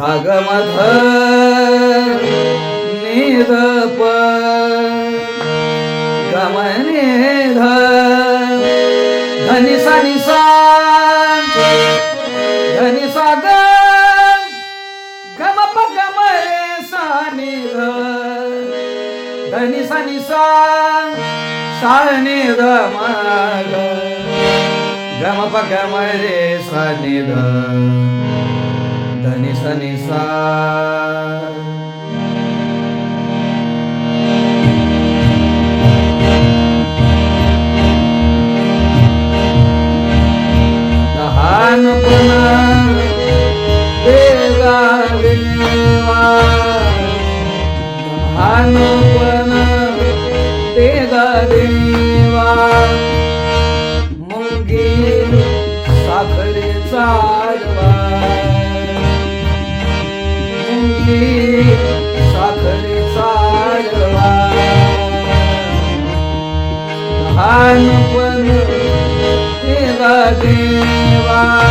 सागमध निध गमनेध गमने ध धनी सा नि धनी सा ग गम प गम रे सा नि ध धनी सा निसा सा नि ध म गम प गम रे सा ध ध धनी साखरेचा आडवा लहानपण देवा. देवा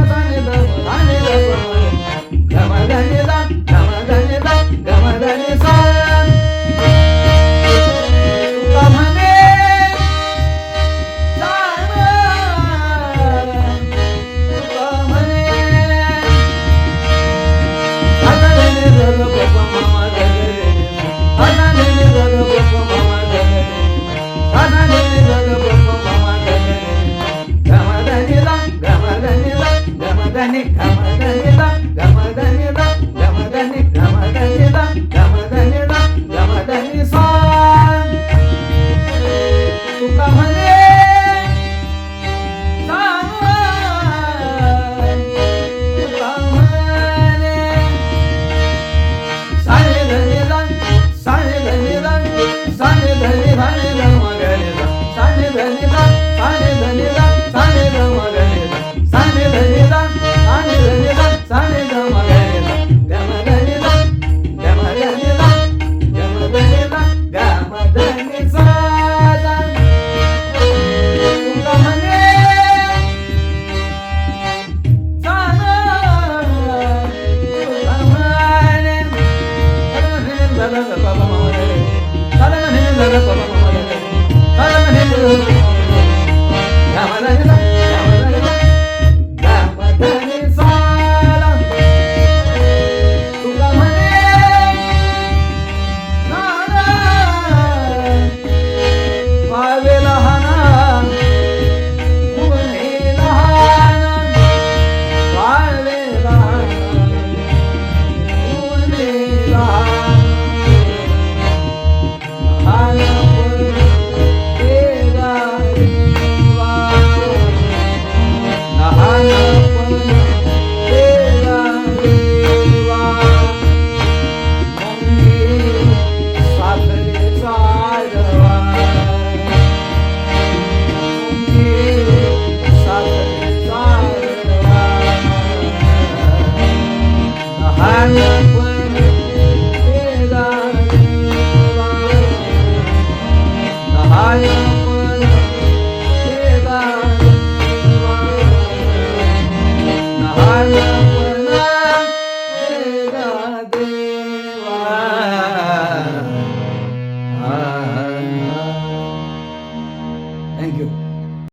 గమదని గమదని గమదని గమదని గమదని గమదని you.